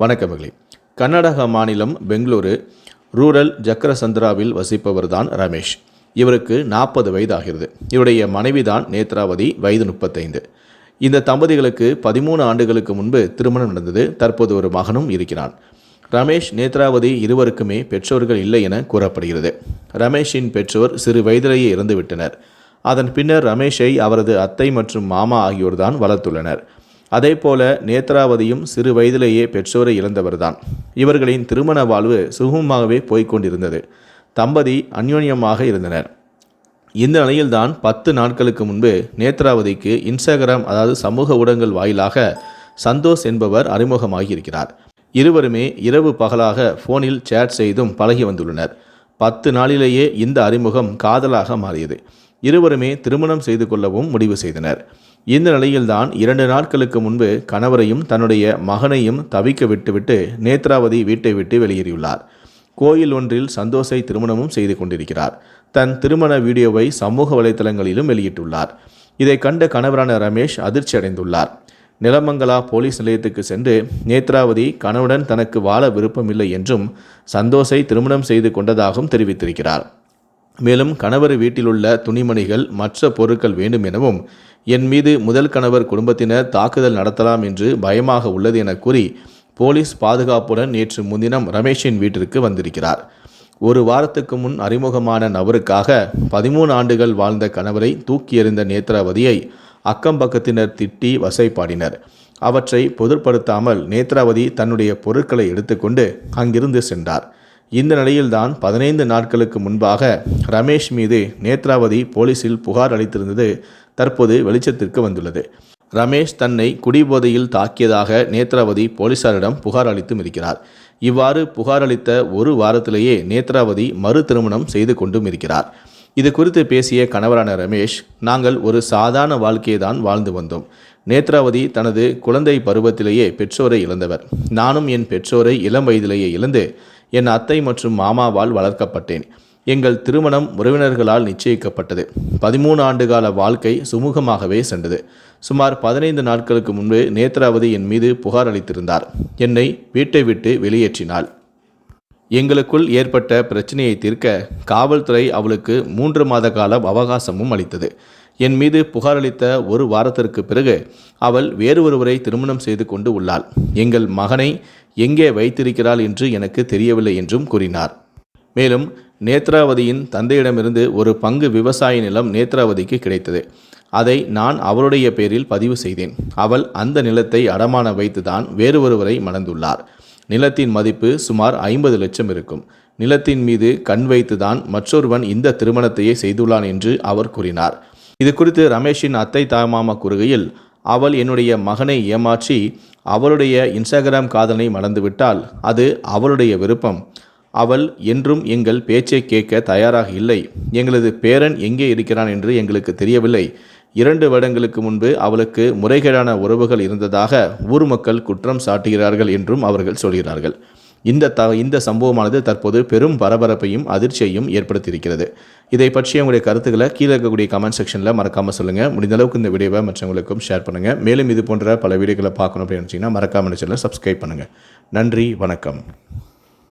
வணக்கமகளே கர்நாடகா மாநிலம் பெங்களூரு ரூரல் ஜக்கரசந்திராவில் வசிப்பவர்தான் ரமேஷ். இவருக்கு நாற்பது வயதாகிறது. இவருடைய மனைவிதான் நேத்ராவதி வயது முப்பத்தைந்து. இந்த தம்பதிகளுக்கு பதிமூணு ஆண்டுகளுக்கு முன்பு திருமணம் நடந்தது. தற்போது ஒரு மகனும் இருக்கிறான். ரமேஷ் நேத்ராவதி இருவருக்குமே பெற்றோர்கள் இல்லை என கூறப்படுகிறது. ரமேஷின் பெற்றோர் சிறு வயதிலேயே இறந்துவிட்டனர். அதன் பின்னர் ரமேஷை அவரது அத்தை மற்றும் மாமா ஆகியோர்தான் வளர்த்துள்ளனர். அதே போல நேத்ராவதியும் சிறு வயதிலேயே பெற்றோரை இழந்தவர்தான். இவர்களின் திருமண வாழ்வு சுகமாகவே போய்கொண்டிருந்தது தம்பதி அந்யோன்யமாக இருந்தனர். இந்த நிலையில்தான் பத்து நாட்களுக்கு முன்பு நேத்ராவதிக்கு இன்ஸ்டாகிராம் அதாவது சமூக ஊடகங்கள் வாயிலாக சந்தோஷ் என்பவர் அறிமுகமாகி இருக்கிறார் இருவருமே இரவு பகலாக ஃபோனில் சேட் செய்தும் பழகி வந்துள்ளனர். பத்து நாளிலேயே இந்த அறிமுகம் காதலாக மாறியது. இருவருமே திருமணம் செய்து கொள்ளவும் முடிவு செய்தனர். இந்த நிலையில்தான் இரண்டு நாட்களுக்கு முன்பு கணவரையும் தன்னுடைய மகனையும் தவிக்க விட்டுவிட்டு நேத்ராவதி வீட்டை விட்டு வெளியேறியுள்ளார். கோயில் ஒன்றில் சந்தோஷை திருமணமும் செய்து கொண்டிருக்கிறார். தன் திருமண வீடியோவை சமூக வலைதளங்களிலும் வெளியிட்டுள்ளார். இதை கண்ட கணவரான ரமேஷ் அதிர்ச்சி அடைந்துள்ளார். நிலமங்கலா போலீஸ் நிலையத்துக்கு சென்று நேத்ராவதி கணவனுடன் தனக்கு வாழ விருப்பமில்லை என்றும் சந்தோஷை திருமணம் செய்து கொண்டதாகவும் தெரிவித்திருக்கிறார். மேலும் கணவர் வீட்டிலுள்ள துணிமணிகள் மற்ற பொருட்கள் வேண்டும் எனவும் என் மீது முதல் கணவர் குடும்பத்தினர் தாக்குதல் நடத்தலாம் என்று பயமாக உள்ளது என கூறி போலீஸ் பாதுகாப்புடன் நேற்று முன்தினம் ரமேஷின் வீட்டிற்கு வந்திருக்கிறார். ஒரு வாரத்துக்கு முன் அறிமுகமான நபருக்காக பதிமூணு ஆண்டுகள் வாழ்ந்த கணவரை தூக்கி எறிந்த நேத்ராவதியை அக்கம் பக்கத்தினர் திட்டி வசைப்பாடினர். அவற்றை பொதுப்படுத்தாமல் நேத்ராவதி தன்னுடைய பொருட்களை எடுத்துக்கொண்டு அங்கிருந்து சென்றார். இந்த நிலையில்தான் பதினைந்து நாட்களுக்கு முன்பாக ரமேஷ் மீது நேத்ராவதி போலீசில் புகார் அளித்திருந்தது தற்போது வெளிச்சத்திற்கு வந்துள்ளது. ரமேஷ் தன்னை குடிபோதையில் தாக்கியதாக நேத்ராவதி போலீசாரிடம் புகார் அளித்தும் இருக்கிறார். இவ்வாறு புகார் அளித்த ஒரு வாரத்திலேயே நேத்ராவதி மறு திருமணம் செய்து கொண்டும் இருக்கிறார். இது குறித்து பேசிய கணவரான ரமேஷ் நாங்கள் ஒரு சாதாரண வாழ்க்கையை தான் வாழ்ந்து வந்தோம். நேத்ராவதி தனது குழந்தை பருவத்திலேயே பெற்றோரை இழந்தவர். நானும் என் பெற்றோரை இளம் வயதிலேயே இழந்து என் அத்தை மற்றும் மாமாவால் வளர்க்கப்பட்டேன். எங்கள் திருமணம் உறவினர்களால் நிச்சயிக்கப்பட்டது. பதிமூணு ஆண்டுகால வாழ்க்கை சுமூகமாகவே சென்றது. சுமார் பதினைந்து நாட்களுக்கு முன்பு நேத்ராவதி என் மீது புகார் அளித்திருந்தார். என்னை வீட்டை விட்டு வெளியேற்றினாள். எங்களுக்குள் ஏற்பட்ட பிரச்சனையை தீர்க்க காவல்துறை அவளுக்கு மூன்று மாத கால அவகாசமும் அளித்தது. என் மீது புகாரளித்த ஒரு வாரத்திற்கு பிறகு அவள் வேறு ஒருவரை திருமணம் செய்து கொண்டு உள்ளாள். எங்கள் மகனை எங்கே வைத்திருக்கிறாள் என்று எனக்கு தெரியவில்லை என்றும் கூறினார். மேலும் நேத்ராவதியின் தந்தையிடமிருந்து ஒரு பங்கு விவசாய நிலம் நேத்ராவதிக்கு கிடைத்தது. அதை நான் அவளுடைய பேரில் பதிவு செய்தேன். அவள் அந்த நிலத்தை அடமான வைத்துதான் வேறு ஒருவரை மணந்துள்ளார். நிலத்தின் மதிப்பு சுமார் ஐம்பது லட்சம் இருக்கும். நிலத்தின் மீது கண் வைத்துதான் மற்றொருவன் இந்த திருமணத்தையே செய்துள்ளான் என்று அவர் கூறினார். இது குறித்து ரமேஷின் அத்தை தாமாமா கூறுகையில் அவள் என்னுடைய மகனை ஏமாற்றி அவளுடைய இன்ஸ்டாகிராம் காதலை மறந்துவிட்டால் அது அவளுடைய விருப்பம். அவள் என்றும் எங்கள் பேச்சை கேட்க தயாராக இல்லை. எங்களது பேரன் எங்கே இருக்கிறான் என்று எங்களுக்கு தெரியவில்லை. இரண்டு வருடங்களுக்கு முன்பு அவளுக்கு முறைகேடான உறவுகள் இருந்ததாக ஊர் மக்கள் குற்றம் சாட்டுகிறார்கள் என்றும் அவர்கள் சொல்கிறார்கள். இந்த த இந்த சம்பவமானது தற்போது பெரும் பரபரப்பையும் அதிர்ச்சியையும் ஏற்படுத்தியிருக்கிறது. இதை பற்றி உங்களுடைய கருத்துக்களை கீழே இருக்கக்கூடிய கமெண்ட் செக்ஷனில் மறக்காமல் சொல்லுங்கள் முடிந்தளவுக்கு இந்த வீடியோவை மற்றவங்களுக்கும் ஷேர் பண்ணுங்கள் மேலும் இது போன்ற பல வீடியோக்களை பார்க்கணும் அப்படின்னு நினச்சிங்கன்னா மறக்காமல் சேனலை சப்ஸ்கிரைப் பண்ணுங்கள் நன்றி வணக்கம்.